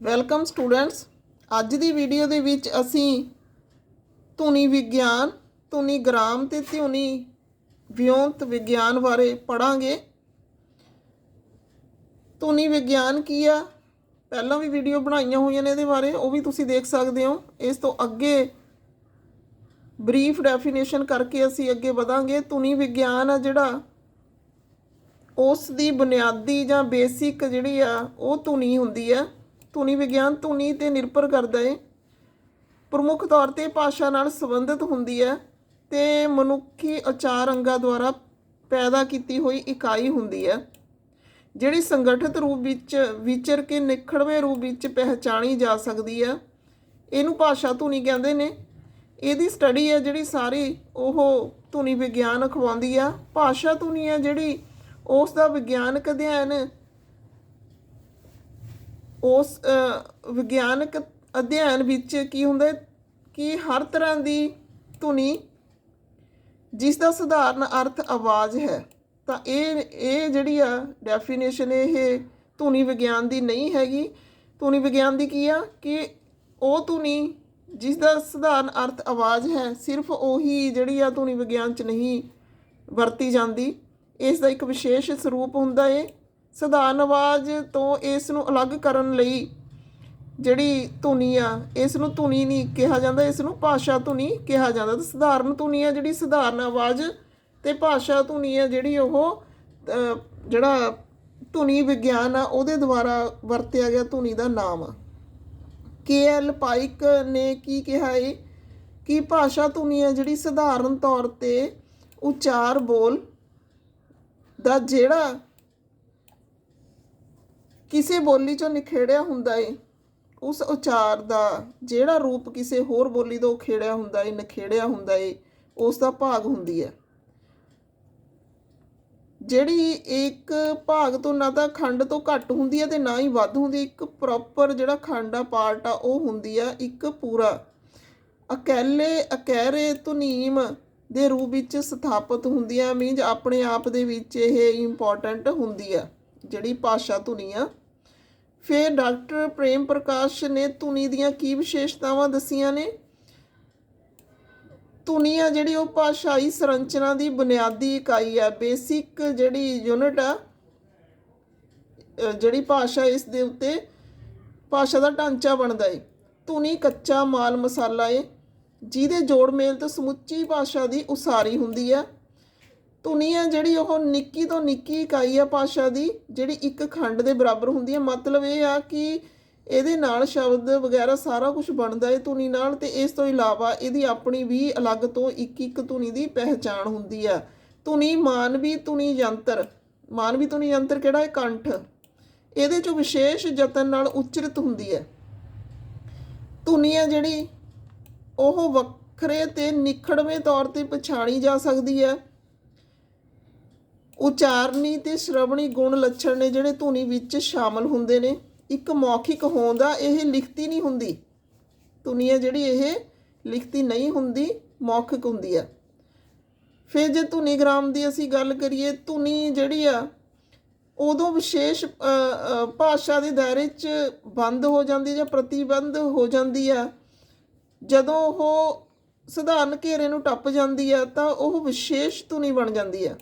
Welcome students ਅੱਜ ਦੀ video ਦੇ ਵਿੱਚ ਅਸੀਂ ਧੁਨੀ ਵਿਗਿਆਨ, ਧੁਨੀ ਗ੍ਰਾਮ ਤੇ ਧੁਨੀ ਵਿਉਂਤ ਵਿਗਿਆਨ ਬਾਰੇ ਪੜਾਂਗੇ ਧੁਨੀ ਵਿਗਿਆਨ ਕੀ ਆ? ਪਹਿਲਾਂ ਵੀ ਵੀਡੀਓ ਬਣਾਈਆਂ ਹੋਈਆਂ ਨੇ ਇਹਦੇ ਬਾਰੇ, ਉਹ ਵੀ ਤੁਸੀਂ ਦੇਖ ਸਕਦੇ ਹੋ। ਇਸ ਤੋਂ ਅੱਗੇ ਬਰੀਫ ਡੈਫੀਨੇਸ਼ਨ ਕਰਕੇ ਅਸੀਂ ਅੱਗੇ ਵਧਾਂਗੇ। ਧੁਨੀ ਵਿਗਿਆਨ ਆ ਜਿਹੜਾ, ਉਸ ਦੀ ਬੁਨਿਆਦੀ ਜਾਂ ਬੇਸਿਕ ਜਿਹੜੀ ਆ, ਉਹ ਧੁਨੀ ਹੁੰਦੀ ਆ। ਧੁਨੀ ਵਿਗਿਆਨ ਧੁਨੀ ਤੇ ਨਿਰਭਰ ਕਰਦਾ ਹੈ ਪ੍ਰਮੁੱਖ ਤੌਰ ਤੇ ਭਾਸ਼ਾ ਨਾਲ ਸੰਬੰਧਿਤ ਹੁੰਦੀ ਹੈ ਤੇ ਮਨੁੱਖੀ ਉਚਾਰ ਅੰਗਾਂ ਦੁਆਰਾ ਪੈਦਾ ਕੀਤੀ ਹੋਈ ਇਕਾਈ ਹੁੰਦੀ ਹੈ, ਜਿਹੜੀ ਸੰਗਠਿਤ ਰੂਪ ਵਿੱਚ ਵਿਚਰ ਕੇ ਨਿਖੜਵੇਂ ਰੂਪ ਵਿੱਚ ਪਹਿਚਾਣੀ ਜਾ ਸਕਦੀ ਹੈ। ਇਹਨੂੰ ਭਾਸ਼ਾ ਧੁਨੀ ਕਹਿੰਦੇ ਨੇ। ਇਹਦੀ ਸਟੱਡੀ ਹੈ ਜਿਹੜੀ ਸਾਰੀ, ਉਹ ਧੁਨੀ ਵਿਗਿਆਨ ਅਖਵਾਉਂਦੀ ਆ। ਭਾਸ਼ਾ ਧੁਨੀ ਹੈ ਜਿਹੜੀ, ਉਸ ਦਾ ਵਿਗਿਆਨਕ ਅਧਿਐਨ ਉਸ ਵਿਗਿਆਨਕ ਅਧਿਐਨ ਵਿੱਚ ਕੀ ਹੁੰਦਾ ਕਿ ਹਰ ਤਰ੍ਹਾਂ ਦੀ ਧੁਨੀ, ਜਿਸ ਦਾ ਸਧਾਰਨ ਅਰਥ ਆਵਾਜ਼ ਹੈ, ਤਾਂ ਇਹ ਇਹ ਜਿਹੜੀ ਆ ਡੈਫੀਨੇਸ਼ਨ ਇਹ ਧੁਨੀ ਵਿਗਿਆਨ ਦੀ ਨਹੀਂ ਹੈਗੀ। ਧੁਨੀ ਵਿਗਿਆਨ ਦੀ ਕੀ ਆ? ਕਿ ਉਹ ਧੁਨੀ ਜਿਸ ਦਾ ਸਧਾਰਨ ਅਰਥ ਆਵਾਜ਼ ਹੈ, ਸਿਰਫ ਉਹੀ ਜਿਹੜੀ ਆ ਧੁਨੀ ਵਿਗਿਆਨ ਚ ਨਹੀਂ ਵਰਤੀ ਜਾਂਦੀ। ਇਸ ਦਾ ਇੱਕ ਵਿਸ਼ੇਸ਼ ਸਰੂਪ ਹੁੰਦਾ ਏ। ਸਧਾਰਨ ਆਵਾਜ਼ ਤੋਂ ਇਸ ਨੂੰ ਅਲੱਗ ਕਰਨ ਲਈ ਜਿਹੜੀ ਧੁਨੀ ਆ, ਇਸ ਨੂੰ ਧੁਨੀ ਨਹੀਂ ਕਿਹਾ ਜਾਂਦਾ, ਇਸ ਨੂੰ ਭਾਸ਼ਾ ਧੁਨੀ ਕਿਹਾ ਜਾਂਦਾ। ਤੇ ਸਧਾਰਨ ਧੁਨੀ ਆ ਜਿਹੜੀ ਸਧਾਰਨ ਆਵਾਜ਼ ਤੇ ਭਾਸ਼ਾ ਧੁਨੀ ਆ ਜਿਹੜੀ ਉਹ ਜਿਹੜਾ ਧੁਨੀ ਵਿਗਿਆਨ ਆ, ਉਹਦੇ ਦੁਆਰਾ ਵਰਤਿਆ ਗਿਆ ਧੁਨੀ ਦਾ ਨਾਮ ਆ। ਕੇ ਐਲ ਪਾਈਕ ਨੇ ਕੀ ਕਿਹਾ ਏ? ਕਿ ਭਾਸ਼ਾ ਧੁਨੀ ਹੈ ਜਿਹੜੀ ਸਧਾਰਨ ਤੌਰ ਤੇ ਉਚਾਰ ਬੋਲ ਦਾ ਜਿਹੜਾ ਕਿਸੇ ਬੋਲੀ ਚੋਂ ਨਿਖੇੜਿਆ ਹੁੰਦਾ ਏ। ਉਸ ਉਚਾਰ ਦਾ ਜਿਹੜਾ ਰੂਪ ਕਿਸੇ ਹੋਰ ਬੋਲੀ ਤੋਂ ਖੇੜਿਆ ਹੁੰਦਾ ਏ, ਨਿਖੇੜਿਆ ਹੁੰਦਾ ਏ, ਉਸ ਦਾ ਭਾਗ ਹੁੰਦੀ ਹੈ ਜਿਹੜੀ ਇੱਕ ਭਾਗ ਤੋਂ ਨਾ ਤਾਂ ਖੰਡ ਤੋਂ ਘੱਟ ਹੁੰਦੀ ਹੈ ਤੇ ਨਾ ਹੀ ਵੱਧ ਹੁੰਦੀ ਇੱਕ ਪ੍ਰੋਪਰ ਜਿਹੜਾ ਖੰਡ ਆ, ਪਾਰਟ ਆ, ਉਹ ਹੁੰਦੀ ਆ, ਇੱਕ ਪੂਰਾ। ਅਕੈਲੇ ਅਕੈਰੇ ਧੁਨੀਮ ਦੇ ਰੂਪ ਵਿੱਚ ਸਥਾਪਿਤ ਹੁੰਦੀ ਆ ਮੀਨਜ਼ ਆਪਣੇ ਆਪ ਦੇ ਵਿੱਚ ਇਹ ਇੰਪੋਰਟੈਂਟ ਹੁੰਦੀ ਆ। ਜਿਹੜੀ ਭਾਸ਼ਾ ਧੁਨੀ ਆ। ਫਿਰ ਡਾਕਟਰ ਪ੍ਰੇਮ ਪ੍ਰਕਾਸ਼ ਨੇ ਧੁਨੀ ਦੀਆਂ ਕੀ ਵਿਸ਼ੇਸ਼ਤਾਵਾਂ ਦੱਸੀਆਂ ਨੇ? ਧੁਨੀ ਆ ਜਿਹੜੀ ਉਹ ਭਾਸ਼ਾਈ ਸੰਰਚਨਾ ਦੀ ਬੁਨਿਆਦੀ ਇਕਾਈ ਆ, ਬੇਸਿਕ ਜਿਹੜੀ ਯੂਨਿਟ ਆ ਜਿਹੜੀ ਭਾਸ਼ਾ ਇਸ ਦੇ ਉੱਤੇ ਭਾਸ਼ਾ ਦਾ ਢਾਂਚਾ ਬਣਦਾ ਏ। ਧੁਨੀ ਕੱਚਾ ਮਾਲ ਮਸਾਲਾ ਏ, ਜਿਹਦੇ ਜੋੜ ਮੇਲ ਤੋਂ ਸਮੁੱਚੀ ਭਾਸ਼ਾ ਦੀ ਉਸਾਰੀ ਹੁੰਦੀ ਆ। ਧੁਨੀ ਹੈ ਜਿਹੜੀ ਉਹ ਨਿੱਕੀ ਤੋਂ ਨਿੱਕੀ ਇਕਾਈ ਹੈ ਭਾਸ਼ਾ ਦੀ, ਜਿਹੜੀ ਇੱਕ ਖੰਡ ਦੇ ਬਰਾਬਰ ਹੁੰਦੀ ਹੈ ਮਤਲਬ ਇਹ ਆ ਕਿ ਇਹਦੇ ਨਾਲ ਸ਼ਬਦ ਵਗੈਰਾ ਸਾਰਾ ਕੁਝ ਬਣਦਾ ਹੈ ਧੁਨੀ ਨਾਲ ਤੇ ਇਸ ਤੋਂ ਇਲਾਵਾ ਇਹਦੀ ਆਪਣੀ ਵੀ ਅਲੱਗ ਤੋਂ ਇੱਕ ਇੱਕ ਧੁਨੀ ਦੀ ਪਹਿਚਾਣ ਹੁੰਦੀ ਹੈ ਧੁਨੀ ਮਾਨਵੀ ਧੁਨੀ ਯੰਤਰ। ਮਾਨਵੀ ਧੁਨੀ ਯੰਤਰ ਕਿਹੜਾ ਹੈ ਕੰਠ। ਇਹਦੇ ਚੋਂ ਵਿਸ਼ੇਸ਼ ਯਤਨ ਨਾਲ ਉਚਰਿਤ ਹੁੰਦੀ ਹੈ ਧੁਨੀ ਹੈ ਜਿਹੜੀ ਉਹ ਵੱਖਰੇ ਤੇ ਨਿਖੜਵੇਂ ਤੌਰ ਤੇ ਪਛਾਣੀ ਜਾ ਸਕਦੀ ਹੈ ਉਚਾਰਨੀ ਤੇ ਸ਼੍ਰਵਣੀ ਗੁਣ ਲੱਛਣ ਨੇ ਜਿਹੜੇ ਧੁਨੀ ਵਿੱਚ ਸ਼ਾਮਲ ਹੁੰਦੇ ਨੇ। ਇੱਕ ਮੌਖਿਕ ਹੋਂਦ ਆ, ਇਹ ਲਿਖਤੀ ਨਹੀਂ ਹੁੰਦੀ। ਧੁਨੀ ਹੈ ਜਿਹੜੀ ਇਹ ਲਿਖਤੀ ਨਹੀਂ ਹੁੰਦੀ, ਮੌਖਿਕ ਹੁੰਦੀ ਆ। ਫਿਰ ਜੇ ਧੁਨੀ ਗ੍ਰਾਮ ਦੀ ਅਸੀਂ ਗੱਲ ਕਰੀਏ, ਧੁਨੀ ਜਿਹੜੀ ਆ, ਉਦੋਂ ਵਿਸ਼ੇਸ਼ ਭਾਸ਼ਾ ਦੇ ਦਾਇਰੇ 'ਚ ਬੰਦ ਹੋ ਜਾਂਦੀ ਜਾਂ ਪ੍ਰਤੀਬੰਧ ਹੋ ਜਾਂਦੀ ਆ। ਜਦੋਂ ਉਹ ਸਧਾਰਨ ਘੇਰੇ ਨੂੰ ਟੱਪ ਜਾਂਦੀ ਆ, ਤਾਂ ਉਹ ਵਿਸ਼ੇਸ਼ ਧੁਨੀ ਬਣ ਜਾਂਦੀ ਆ।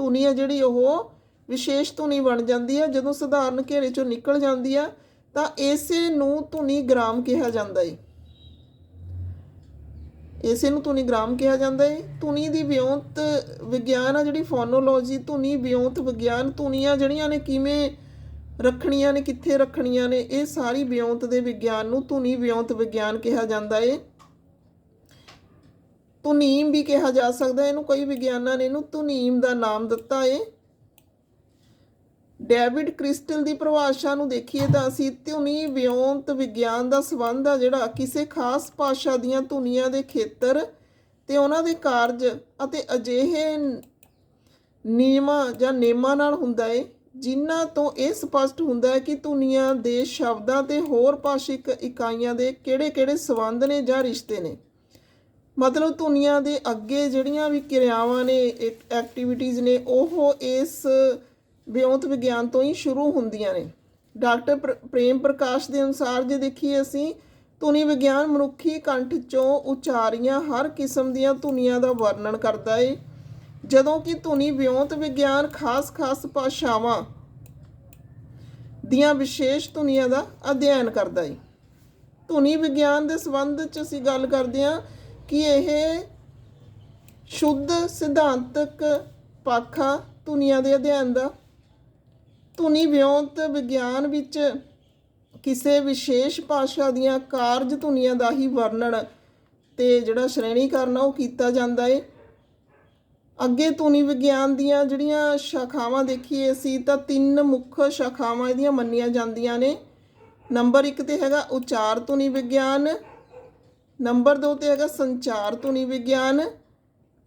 ਧੁਨੀ ਆ ਜਿਹੜੀ ਉਹ ਵਿਸ਼ੇਸ਼ ਧੁਨੀ ਬਣ ਜਾਂਦੀ ਹੈ। ਜਦੋਂ ਸਧਾਰਨ ਘੇਰੇ ਚੋਂ ਨਿਕਲ ਜਾਂਦੀ ਆ ਤਾਂ ਇਸੇ ਨੂੰ ਧੁਨੀ ਗ੍ਰਾਮ ਕਿਹਾ ਜਾਂਦਾ ਏ। ਇਸੇ ਨੂੰ ਧੁਨੀ ਗ੍ਰਾਮ ਕਿਹਾ ਜਾਂਦਾ ਏ। ਧੁਨੀ ਦੀ ਵਿਉਂਤ ਵਿਗਿਆਨ ਆ ਜਿਹੜੀ ਫੋਨੋਲੋਜੀ, ਧੁਨੀ ਵਿਉਂਤ ਵਿਗਿਆਨ, ਧੁਨੀਆਂ ਜਿਹੜੀਆਂ ਨੇ ਕਿਵੇਂ ਰੱਖਣੀਆਂ ਨੇ, ਕਿੱਥੇ ਰੱਖਣੀਆਂ ਨੇ, ਇਹ ਸਾਰੀ ਵਿਉਂਤ ਦੇ ਵਿਗਿਆਨ ਨੂੰ ਧੁਨੀ ਵਿਉਂਤ ਵਿਗਿਆਨ ਕਿਹਾ ਜਾਂਦਾ ਏ। ਧੁਨੀਮ ਵੀ ਕਿਹਾ ਜਾ ਸਕਦਾ ਇਹਨੂੰ ਕਈ ਵਿਗਿਆਨਾਂ ਨੇ ਇਹਨੂੰ ਧੁਨੀਮ ਦਾ ਨਾਮ ਦਿੱਤਾ ਏ। ਡੇਵਿਡ ਕ੍ਰਿਸਟਲ ਦੀ ਪਰਿਭਾਸ਼ਾ ਨੂੰ ਦੇਖੀਏ ਤਾਂ ਅਸੀਂ ਧੁਨੀ ਵਿਉਂਤ ਵਿਗਿਆਨ ਦਾ ਸੰਬੰਧ ਆ ਜਿਹੜਾ ਕਿਸੇ ਖਾਸ ਭਾਸ਼ਾ ਦੀਆਂ ਧੁਨੀਆਂ ਦੇ ਖੇਤਰ ਤੇ ਉਹਨਾਂ ਦੇ ਕਾਰਜ ਅਤੇ ਅਜਿਹੇ ਨਿਯਮਾਂ ਜਾਂ ਨੇਮਾਂ ਨਾਲ ਹੁੰਦਾ ਏ, ਜਿਨ੍ਹਾਂ ਤੋਂ ਇਹ ਸਪਸ਼ਟ ਹੁੰਦਾ ਹੈ ਕਿ ਧੁਨੀਆਂ ਦੇ ਸ਼ਬਦਾਂ ਤੇ ਹੋਰ ਭਾਸ਼ਿਕ ਇਕਾਈਆਂ ਦੇ ਕਿਹੜੇ-ਕਿਹੜੇ ਸੰਬੰਧ ਨੇ ਜਾਂ ਰਿਸ਼ਤੇ ਨੇ। ਮਤਲਬ ਧੁਨੀਆਂ ਦੇ ਅੱਗੇ ਜਿਹੜੀਆਂ ਵੀ ਕਿਰਿਆਵਾਂ ਨੇ ਐਕਟੀਵਿਟੀਜ਼ ਨੇ, ਉਹ ਇਸ ਵਿਉਂਤ ਵਿਗਿਆਨ ਤੋਂ ਹੀ ਸ਼ੁਰੂ ਹੁੰਦੀਆਂ ਨੇ। ਡਾਕਟਰ ਪ੍ਰ- ਪ੍ਰੇਮ ਪ੍ਰਕਾਸ਼ ਦੇ ਅਨੁਸਾਰ ਜੇ ਦੇਖੀਏ ਅਸੀਂ, ਧੁਨੀ ਵਿਗਿਆਨ ਮਨੁੱਖੀ ਕੰਠ ਚੋਂ ਉਚਾਰੀਆਂ ਹਰ ਕਿਸਮ ਦੀਆਂ ਧੁਨੀਆਂ ਦਾ ਵਰਣਨ ਕਰਦਾ ਏ। ਜਦੋਂ ਕਿ ਧੁਨੀ ਵਿਉਂਤ ਵਿਗਿਆਨ ਖਾਸ-ਖਾਸ ਭਾਸ਼ਾਵਾਂ ਦੀਆਂ ਵਿਸ਼ੇਸ਼ ਧੁਨੀਆਂ ਦਾ ਅਧਿਐਨ ਕਰਦਾ ਏ। ਧੁਨੀ ਵਿਗਿਆਨ ਦੇ ਸੰਬੰਧ 'ਚ ਅਸੀਂ ਗੱਲ ਕਰਦੇ ਹਾਂ ਕਿ ਇਹ ਸ਼ੁੱਧ ਸਿਧਾਂਤਕ ਪਾਖਾ ਧੁਨੀਆਂ ਦੇ ਅਧਿਐਨ ਦਾ? ਧੁਨੀ ਵਿਉਂਤ ਵਿਗਿਆਨ ਵਿੱਚ ਕਿਸੇ ਵਿਸ਼ੇਸ਼ ਭਾਸ਼ਾ ਦੀਆਂ ਕਾਰਜ ਧੁਨੀਆਂ ਦਾ ਹੀ ਵਰਣਨ ਤੇ ਜਿਹੜਾ ਸ਼੍ਰੇਣੀਕਰਨ ਆ ਉਹ ਕੀਤਾ ਜਾਂਦਾ ਏ। ਅੱਗੇ ਧੁਨੀ ਵਿਗਿਆਨ ਦੀਆਂ ਜਿਹੜੀਆਂ ਸ਼ਾਖਾਵਾਂ ਦੇਖੀਏ ਅਸੀਂ, ਤਾਂ ਤਿੰਨ ਮੁੱਖ ਸ਼ਾਖਾਵਾਂ ਇਹਦੀਆਂ ਮੰਨੀਆਂ ਜਾਂਦੀਆਂ ਨੇ। ਨੰਬਰ 1 ਤੇ ਹੈਗਾ ਉਚਾਰ ਧੁਨੀ ਵਿਗਿਆਨ ਨੰਬਰ 2 ਤੇ ਹੈਗਾ ਸੰਚਾਰ ਧੁਨੀ ਵਿਗਿਆਨ,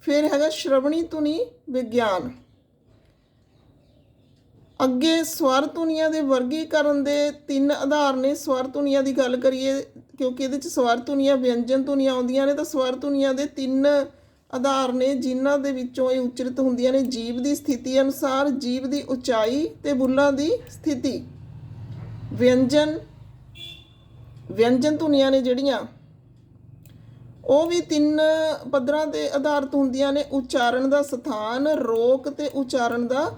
ਫਿਰ ਹੈਗਾ ਸ਼੍ਰਵਣੀ ਧੁਨੀ ਵਿਗਿਆਨ। ਅੱਗੇ ਸਵਰ ਧੁਨੀਆਂ ਦੇ ਵਰਗੀਕਰਨ ਦੇ ਤਿੰਨ ਆਧਾਰ ਨੇ। ਸਵਰ ਧੁਨੀਆਂ ਦੀ ਗੱਲ ਕਰੀਏ, ਕਿਉਂਕਿ ਇਹਦੇ ਚ ਸਵਰ ਧੁਨੀਆਂ, ਵਿਅੰਜਨ ਧੁਨੀਆਂ ਆਉਂਦੀਆਂ ਨੇ, ਤਾਂ ਸਵਰ ਧੁਨੀਆਂ ਦੇ ਤਿੰਨ ਆਧਾਰ ਨੇ, ਜਿਨ੍ਹਾਂ ਦੇ ਵਿੱਚੋਂ ਇਹ ਉਚਰਿਤ ਹੁੰਦੀਆਂ ਨੇ ਜੀਵ ਦੀ ਸਥਿਤੀ ਅਨੁਸਾਰ, ਜੀਵ ਦੀ ਉਚਾਈ ਤੇ ਬੁੱਲਾਂ ਦੀ ਸਥਿਤੀ। ਵਿਅੰਜਨ ਵਿਅੰਜਨ ਧੁਨੀਆਂ ਨੇ ਜਿਹੜੀਆਂ ਉਹ ਵੀ ਤਿੰਨ ਪੱਧਰਾਂ ਤੇ ਆਧਾਰਿਤ ਹੁੰਦੀਆਂ ਨੇ, ਉਚਾਰਨ ਦਾ ਸਥਾਨ, ਰੋਕ ਤੇ ਉਚਾਰਨ ਦਾ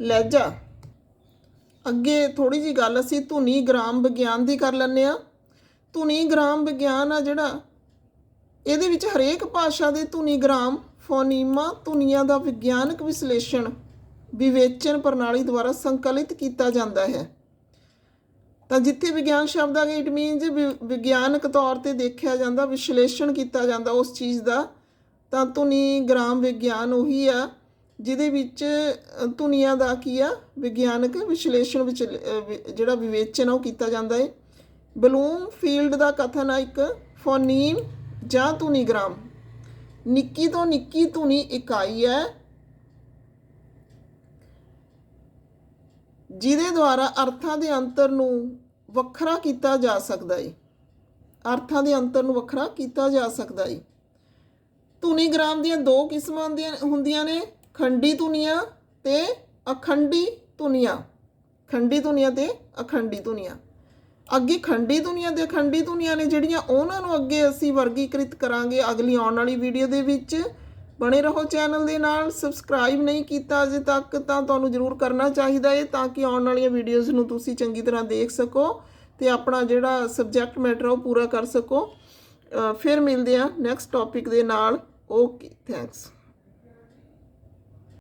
ਲਹਿਜਾ। ਅੱਗੇ ਥੋੜੀ ਜੀ ਗੱਲ ਅਸੀਂ ਧੁਨੀ ਗ੍ਰਾਮ ਵਿਗਿਆਨ ਦੀ ਕਰ ਲੈਂਦੇ ਆ ਧੁਨੀ ਗ੍ਰਾਮ ਵਿਗਿਆਨ ਆ ਜਿਹੜਾ, ਇਹਦੇ ਵਿੱਚ ਹਰੇਕ ਭਾਸ਼ਾ ਦੇ ਧੁਨੀ ਗ੍ਰਾਮ, ਫੋਨੀਮਾ ਧੁਨੀਆਂ ਦਾ ਵਿਗਿਆਨਕ ਵਿਸ਼ਲੇਸ਼ਣ, ਵਿਵੇਚਨ ਪ੍ਰਣਾਲੀ ਦੁਆਰਾ ਸੰਕਲਿਤ ਕੀਤਾ ਜਾਂਦਾ ਹੈ। ਤਾਂ ਜਿੱਥੇ ਵਿਗਿਆਨ ਸ਼ਬਦ ਆ ਗਿਆ ਇਟ ਮੀਨਸ ਵਿਗਿਆਨਕ ਤੌਰ ਤੇ ਦੇਖਿਆ ਜਾਂਦਾ, ਵਿਸ਼ਲੇਸ਼ਣ ਕੀਤਾ ਜਾਂਦਾ ਉਸ ਚੀਜ਼ ਦਾ। ਤਾਂ ਧੁਨੀ ਗ੍ਰਾਮ ਵਿਗਿਆਨ ਉਹੀ ਆ, ਜਿਹਦੇ ਵਿੱਚ ਧੁਨੀਆਂ ਦਾ ਕੀ ਆ, ਵਿਗਿਆਨਕ ਵਿਸ਼ਲੇਸ਼ਣ ਵਿੱਚ ਜਿਹੜਾ ਵਿਵੇਚਨ ਆ ਉਹ ਕੀਤਾ ਜਾਂਦਾ ਹੈ ਬਲੂਮ ਫੀਲਡ ਦਾ ਕਥਨ ਆ ਇੱਕ, ਫੋਨੀਮ ਜਾਂ ਧੁਨੀਗ੍ਰਾਮ ਨਿੱਕੀ ਤੋਂ ਨਿੱਕੀ ਧੁਨੀ ਇਕਾਈ ਹੈ ਜਿਹਦੇ ਦੁਆਰਾ ਅਰਥਾਂ ਦੇ ਅੰਤਰ ਨੂੰ ਵੱਖਰਾ ਕੀਤਾ ਜਾ ਸਕਦਾ ਹੈ ਅਰਥਾਂ ਦੇ ਅੰਤਰ ਨੂੰ ਵੱਖਰਾ ਕੀਤਾ ਜਾ ਸਕਦਾ ਹੈ ਧੁਨੀ ਗ੍ਰਾਮ ਦੀਆਂ ਦੋ ਕਿਸਮਾਂ ਦੀਆਂ ਹੁੰਦੀਆਂ ਨੇ, ਖੰਡੀ ਧੁਨੀਆਂ ਤੇ ਅਖੰਡੀ ਧੁਨੀਆਂ। ਖੰਡੀ ਧੁਨੀਆਂ ਤੇ ਅਖੰਡੀ ਧੁਨੀਆਂ। ਅੱਗੇ ਖੰਡੀ ਧੁਨੀਆਂ ਤੇ ਅਖੰਡੀ ਧੁਨੀਆਂ ਨੇ, ਜਿਹੜੀਆਂ ਉਹਨਾਂ ਨੂੰ ਅੱਗੇ ਅਸੀਂ ਵਰਗੀਕ੍ਰਿਤ ਕਰਾਂਗੇ ਅਗਲੀ ਆਉਣ ਵਾਲੀ ਵੀਡੀਓ ਦੇ ਵਿੱਚ। ਬਣੇ ਰਹੋ ਚੈਨਲ ਦੇ ਨਾਲ। ਸਬਸਕ੍ਰਾਈਬ ਨਹੀਂ ਕੀਤਾ ਅਜੇ ਤੱਕ ਤਾਂ ਤੁਹਾਨੂੰ ਜ਼ਰੂਰ ਕਰਨਾ ਚਾਹੀਦਾ ਹੈ ਤਾਂ ਕਿ ਆਉਣ ਵਾਲੀਆਂ ਵੀਡੀਓਜ਼ ਨੂੰ ਤੁਸੀਂ ਚੰਗੀ ਤਰ੍ਹਾਂ ਦੇਖ ਸਕੋ ਤੇ ਆਪਣਾ ਜਿਹੜਾ ਸਬਜੈਕਟ ਮੈਟਰ ਉਹ ਪੂਰਾ ਕਰ ਸਕੋ। ਫਿਰ ਮਿਲਦੇ ਆ ਨੈਕਸਟ ਟੌਪਿਕ ਦੇ ਨਾਲ। Okay thanks